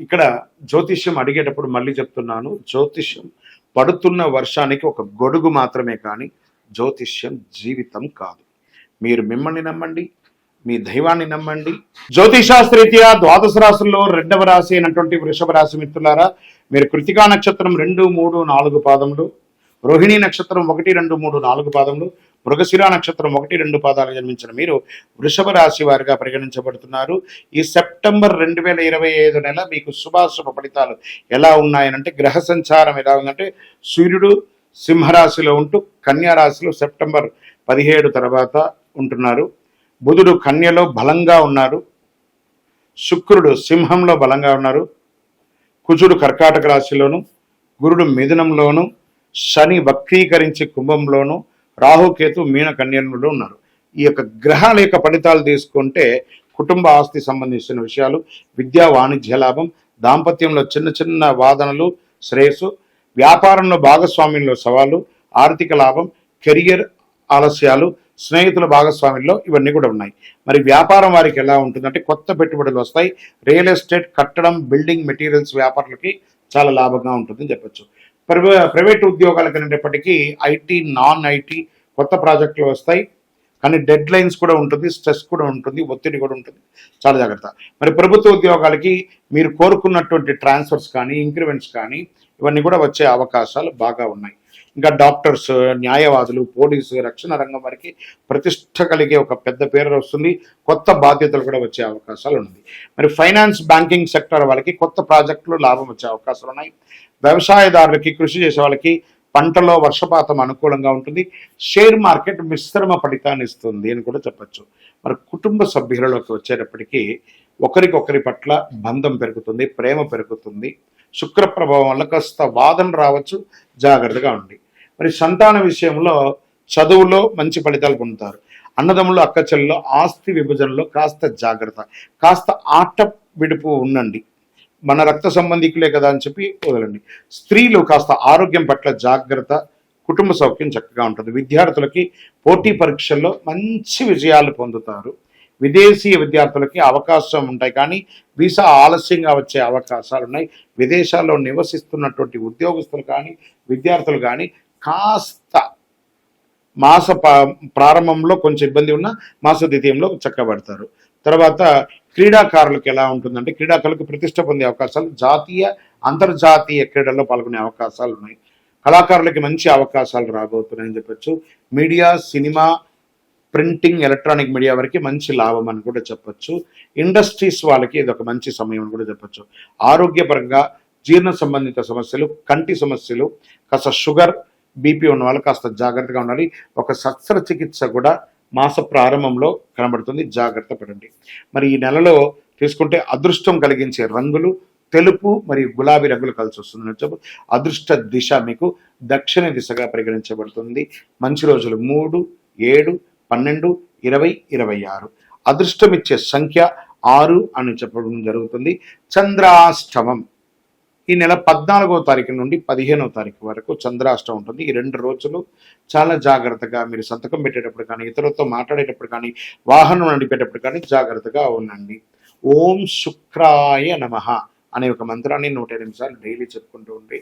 ఇక్కడ జ్యోతిష్యం అడిగేటప్పుడు మళ్ళీ చెప్తున్నాను. జ్యోతిష్యం పడుతున్న వర్షానికి ఒక గొడుగు మాత్రమే కానీ జ్యోతిష్యం జీవితం కాదు. మీరు మిమ్మల్ని నమ్మండి మీ దైవాన్ని నమ్మండి. జ్యోతిషాస్త్రీత్యా ద్వాదశ రాశుల్లో రెండవ రాశి అయినటువంటి వృషభ రాశి మిత్రులారా మీరు కృతికా నక్షత్రం రెండు మూడు నాలుగు పాదములు రోహిణి నక్షత్రం ఒకటి రెండు మూడు నాలుగు పాదములు మృగశిర నక్షత్రం ఒకటి రెండు పాదాలు జన్మించిన మీరు వృషభ రాశి వారిగా పరిగణించబడుతున్నారు. ఈ సెప్టెంబర్ రెండు వేల ఇరవై ఐదు నెల మీకు శుభాశుభ ఫలితాలు ఎలా ఉన్నాయనంటే గ్రహ సంచారం ఎలా ఉందంటే సూర్యుడు సింహరాశిలో ఉంటూ కన్యారాశిలో సెప్టెంబర్ పదిహేడు తర్వాత ఉంటున్నారు. బుధుడు కన్యలో బలంగా ఉన్నారు. శుక్రుడు సింహంలో బలంగా ఉన్నారు. కుజుడు కర్కాటక రాశిలోను గురుడు మిథునంలోను శని వక్రీకరించి కుంభంలోను రాహుకేతు మీన కన్యలో ఉన్నారు. ఈ యొక్క గ్రహాల యొక్క ఫలితాలు తీసుకుంటే కుటుంబ ఆస్తి సంబంధించిన విషయాలు విద్యా వాణిజ్య లాభం దాంపత్యంలో చిన్న చిన్న వాదనలు శ్రేయస్సు వ్యాపారంలో భాగస్వామ్యంలో సవాళ్ళు ఆర్థిక లాభం కెరియర్ ఆలస్యాలు స్నేహితుల భాగస్వామ్యంలో ఇవన్నీ కూడా ఉన్నాయి. మరి వ్యాపారం వారికి ఎలా ఉంటుందంటే కొత్త పెట్టుబడులు వస్తాయి. రియల్ ఎస్టేట్ కట్టడం బిల్డింగ్ మెటీరియల్స్ వ్యాపారులకి చాలా లాభంగా ఉంటుందని చెప్పొచ్చు. ప్రైవేట్ ఉద్యోగాలకు అనేటప్పటికీ ఐటీ నాన్ ఐటీ కొత్త ప్రాజెక్టులు వస్తాయి. కానీ డెడ్ లైన్స్ కూడా ఉంటుంది స్ట్రెస్ కూడా ఉంటుంది ఒత్తిడి కూడా ఉంటుంది. చాలా జాగ్రత్త. మరి ప్రభుత్వ ఉద్యోగాలకి మీరు కోరుకున్నటువంటి ట్రాన్స్ఫర్స్ కానీ ఇంక్రిమెంట్స్ కానీ ఇవన్నీ కూడా వచ్చే అవకాశాలు బాగా ఉన్నాయి. ఇంకా డాక్టర్స్ న్యాయవాదులు పోలీసు రక్షణ రంగం వారికి ప్రతిష్ట కలిగే ఒక పెద్ద పేరు వస్తుంది. కొత్త బాధ్యతలు కూడా వచ్చే అవకాశాలు ఉన్నాయి. మరి ఫైనాన్స్ బ్యాంకింగ్ సెక్టర్ వాళ్ళకి కొత్త ప్రాజెక్టులు లాభం వచ్చే అవకాశాలు ఉన్నాయి. వ్యవసాయదారులకి కృషి చేసే వాళ్ళకి పంటలో వర్షపాతం అనుకూలంగా ఉంటుంది. షేర్ మార్కెట్ మిశ్రమ ఫలితాన్ని ఇస్తుంది అని కూడా చెప్పచ్చు. మరి కుటుంబ సభ్యులలోకి వచ్చేటప్పటికీ ఒకరికొకరి పట్ల బంధం పెరుగుతుంది ప్రేమ పెరుగుతుంది. శుక్ర ప్రభావం వల్ల కాస్త వాదన రావచ్చు జాగ్రత్తగా ఉండి. మరి సంతాన విషయంలో చదువులో మంచి ఫలితాలు పొందుతారు. అన్నదమ్ములు అక్క ఆస్తి విభజనలో కాస్త జాగ్రత్త కాస్త ఆట విడుపు ఉండండి. మన రక్త సంబంధికులే కదా అని చెప్పి వదలండి. స్త్రీలు కాస్త ఆరోగ్యం పట్ల జాగ్రత్త కుటుంబ సౌఖ్యం చక్కగా ఉంటుంది. విద్యార్థులకి పోటీ పరీక్షల్లో మంచి విజయాలు పొందుతారు. విదేశీయ విద్యార్థులకి అవకాశం ఉంటాయి కానీ వీసా ఆలస్యంగా వచ్చే అవకాశాలు ఉన్నాయి. విదేశాల్లో నివసిస్తున్నటువంటి ఉద్యోగస్తులు కానీ విద్యార్థులు కానీ కాస్త మాస ప్రారంభంలో కొంచెం ఇబ్బంది ఉన్న మాస ద్వితీయంలో చక్కబడతారు. తర్వాత క్రీడాకారులకు ఎలా ఉంటుందంటే క్రీడాకారులకు ప్రతిష్ట పొందే అవకాశాలు జాతీయ అంతర్జాతీయ క్రీడల్లో పాల్గొనే అవకాశాలు ఉన్నాయి. కళాకారులకి మంచి అవకాశాలు రాబోతున్నాయని చెప్పొచ్చు. Media cinema printing electronic media వరకు మంచి లాభం అని కూడా చెప్పొచ్చు. ఇండస్ట్రీస్ వాళ్ళకి ఇది ఒక మంచి సమయం అని కూడా చెప్పొచ్చు. ఆరోగ్యపరంగా జీర్ణ సంబంధిత సమస్యలు కంటి సమస్యలు కాస్త షుగర్ బీపీ ఉన్న వాళ్ళు కాస్త జాగ్రత్తగా ఉండాలి. ఒక శస్త్రచికిత్స కూడా మాస ప్రారంభంలో కనబడుతుంది. జాగ్రత్త పడండి. మరి ఈ నెలలో తీసుకుంటే అదృష్టం కలిగించే రంగులు తెలుపు మరియు గులాబీ రంగులు కలిసి వస్తుంది చెప్పు. అదృష్ట దిశ మీకు దక్షిణ దిశగా పరిగణించబడుతుంది. మంచి రోజులు మూడు ఏడు పన్నెండు ఇరవై ఇరవై ఆరు. అదృష్టం ఇచ్చే సంఖ్య ఆరు అని చెప్పడం జరుగుతుంది. చంద్రాష్టమం. ఈ నెల పద్నాలుగో తారీఖు నుండి పదిహేనో తారీఖు వరకు చంద్రాష్టం ఉంటుంది. ఈ రెండు రోజులు చాలా జాగ్రత్తగా మీరు సంతకం పెట్టేటప్పుడు కానీ ఇతరులతో మాట్లాడేటప్పుడు కానీ వాహనం నడిపేటప్పుడు కానీ జాగ్రత్తగా ఉండండి. ఓం శుక్రాయ నమః అనే ఒక మంత్రాన్ని నూట ఎనిమిది సార్లు డైలీ చెప్పుకుంటూ ఉండి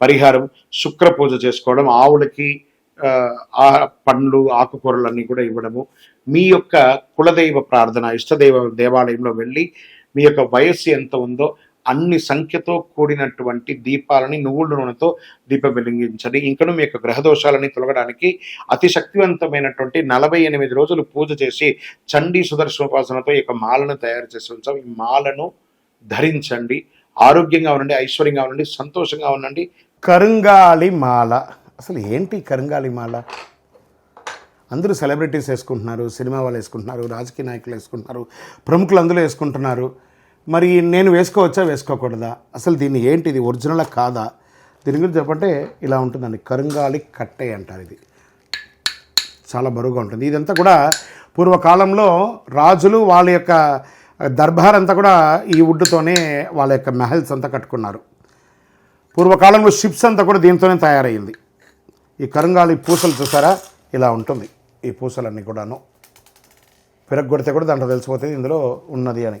పరిహారం శుక్ర పూజ చేసుకోవడం ఆవులకి ఆ, ఆ పండ్లు ఆకుకూరలన్నీ కూడా ఇవ్వడము మీ యొక్క కులదైవ ప్రార్థన ఇష్టదైవ దేవాలయంలో వెళ్ళి మీ యొక్క వయస్సు ఎంత ఉందో అన్ని సంఖ్యతో కూడినటువంటి దీపాలని నువ్వుల నూనెతో దీపం వెలిగించండి. ఇంకను మీ యొక్క గ్రహ దోషాలని తొలగడానికి అతి శక్తివంతమైనటువంటి నలభై ఎనిమిది రోజులు పూజ చేసి చండీ సుదర్శనోపాసనతో ఈ యొక్క మాలను తయారు చేసి ఉంచాం. ఈ మాలను ధరించండి. ఆరోగ్యంగా ఉండండి ఐశ్వర్యంగా ఉండండి సంతోషంగా ఉండండి. కరుంగాలి మాల. అసలు ఏంటి కరుంగాలి మాల? అందరూ సెలబ్రిటీస్ వేసుకుంటున్నారు సినిమా వాళ్ళు వేసుకుంటున్నారు రాజకీయ నాయకులు వేసుకుంటున్నారు ప్రముఖులు అందులో వేసుకుంటున్నారు. మరి నేను వేసుకోవచ్చా? వేసుకోకూడదా? అసలు దీన్ని ఏంటి ఇది ఒరిజినల్ కాదా? దీని గురించి చెప్పంటే ఇలా ఉంటుందండి. కరుంగాలి కట్టే అంటారు ఇది. చాలా బరువుగా ఉంటుంది. ఇదంతా కూడా పూర్వకాలంలో రాజులు వాళ్ళ యొక్క దర్బార్ అంతా కూడా ఈ వుడ్తోనే వాళ్ళ యొక్క మెహల్స్ అంతా కట్టుకున్నారు. పూర్వకాలంలో షిప్స్ అంతా కూడా దీంతోనే తయారైంది ఈ కరుంగాలి పూసలు చూసారా? ఇలా ఉంటుంది. ఈ పూసలన్నీ కూడాను. పిరగొడితే కూడా దాంట్లో తెలిసిపోతుంది ఇందులో ఉన్నది అని.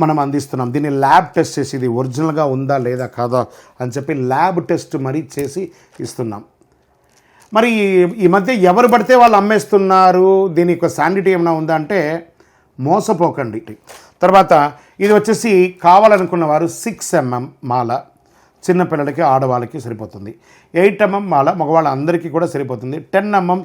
మనం అందిస్తున్నాం. దీన్ని ల్యాబ్ టెస్ట్ చేసి ఇది ఒరిజినల్గా ఉందా లేదా కాదా అని చెప్పి ల్యాబ్ టెస్ట్ మరీ చేసి ఇస్తున్నాం. మరి ఈ- ఈ మధ్య ఎవరు పడితే వాళ్ళు అమ్మేస్తున్నారు? దీని యొక్క శాండిటీ ఏమైనా ఉందా అంటే మోసపోకండి. తర్వాత ఇది వచ్చేసి కావాలనుకున్న వారు సిక్స్ ఎంఎం మాల. చిన్నపిల్లలకి ఆడవాళ్ళకి సరిపోతుంది. ఎయిట్ ఎంఎం మాల మగవాళ్ళ అందరికీ కూడా సరిపోతుంది. Ten MM